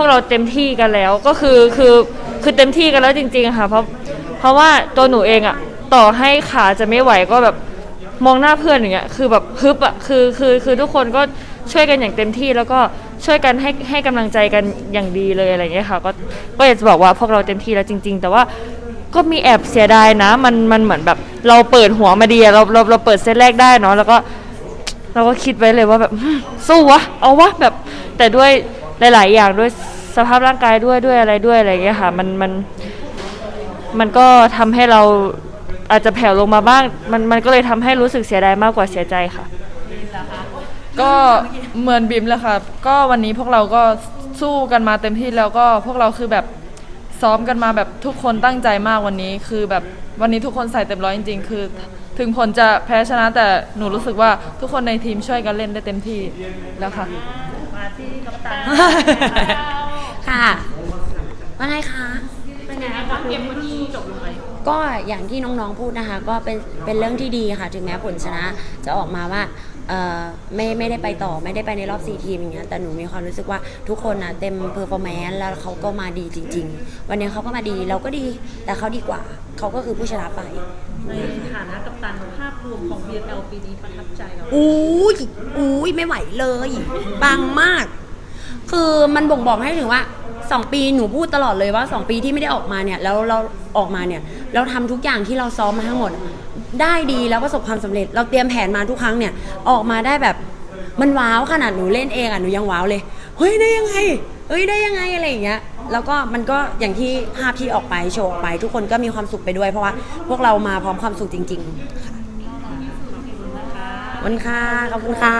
วกเราเต็มที่กันแล้วก็คือคือคือเต็มที่กันแล้วจริง ๆค่ะ เพราะเพราะว่าตัวหนูเองอะต่อให้ขาจะไม่ไหวก็แบบมองหน้าเพื่อนอย่างเงี้ยคือแบบฮึบอะคือคือคือทุกคนก็ช่วยกันอย่างเต็มที่แล้วก็ช่วยกันให้ให้กำลังใจกันอย่างดีเลยอะไรเงี้ยค่ะ ก็ก็อยากจะบอกว่าพวกเราเต็มที่แล้วจริง ๆ แต่ว่าก็มีแอบเสียดายนะ มันมันเหมือนแบบ เราเปิดหัวมาดีอะเราเราเราเปิดเซตแรกได้เนาะแล้วก็ เราก็คิดไว้เลยว่าแบบ สู้วะ เอาวะแบบ แต่ด้วยหลาย ๆ อย่างด้วย สภาพร่างกายด้วยด้วยอะไรด้วยอะไรอย่างเงี้ยค่ะมันมันมันก็ทำให้เราอาจจะแผ่วลงมาบ้าง มันมันก็เลยทำให้รู้สึกเสียดายมากกว่าเสียใจค่ะ ก็เหมือนบิมเลยค่ะ ก็วันนี้พวกเราก็สู้กันมาเต็มที่แล้วก็พวกเราคือแบบซ้อมกันมาแบบทุกคนตั้งใจมากวันนี้ คือแบบวันนี้ทุกคนใส่เต็มร้อยจริง ๆ คือ ถึงผลจะแพ้ชนะแต่หนูรู้สึกว่าทุกคนในทีมช่วยกันเล่นได้เต็มที่แล้วค่ะ ค่ะว่าไงคะ เป็นไงคะเกมวันนี้จบลงไปก็อย่างที่น้องๆพูดนะคะ ก็เป็นเป็นเรื่องที่ดีค่ะ ถึงแม้ผลชนะจะออกมาว่าเอ่อไม่ไม่ได้ไปต่อไม่ได้ไปในรอบ4ทีมอย่างเงี้ยแต่หนูมีความรู้สึกว่าทุกคนนะเต็มเพอร์ฟอร์แมนซ์แล้วเขาก็มาดีจริง ๆ วันนี้เขาก็มาดีเราก็ดีแต่เขาดีกว่าเขาก็คือผู้ชนะไป ในฐานะกัปตันภาพรวมของ BNL ปีนี้ประทับใจเรา อุ้ยอุ้ยไม่ไหวเลย ปังมาก คือมันบ่งบอกให้ถึงว่าสองปีหนูพูดตลอดเลยว่าสองปีที่ไม่ได้ออกมาเนี่ยแล้วเราออกมาเนี่ยเราทำทุกอย่างที่เราซ้อมมาทั้งหมด ได้ดีแล้วประสบความสำเร็จ เราเตรียมแผนมาทุกครั้งเนี่ยออกมาได้แบบมันว้าวขนาดหนูเล่นเองอะหนูยังว้าวเลยเฮ้ยได้ยังไงเฮ้ยได้ยังไงอะไรอย่างเงี้ยแล้วก็มันก็อย่างที่ภาพที่ออกไปโชว์ออกไป ทุกคนก็มีความสุขไปด้วยเพราะว่าพวกเรามาพร้อมความสุขจริง ๆ ค่ะขอบคุณค่ะขอบคุณค่ะ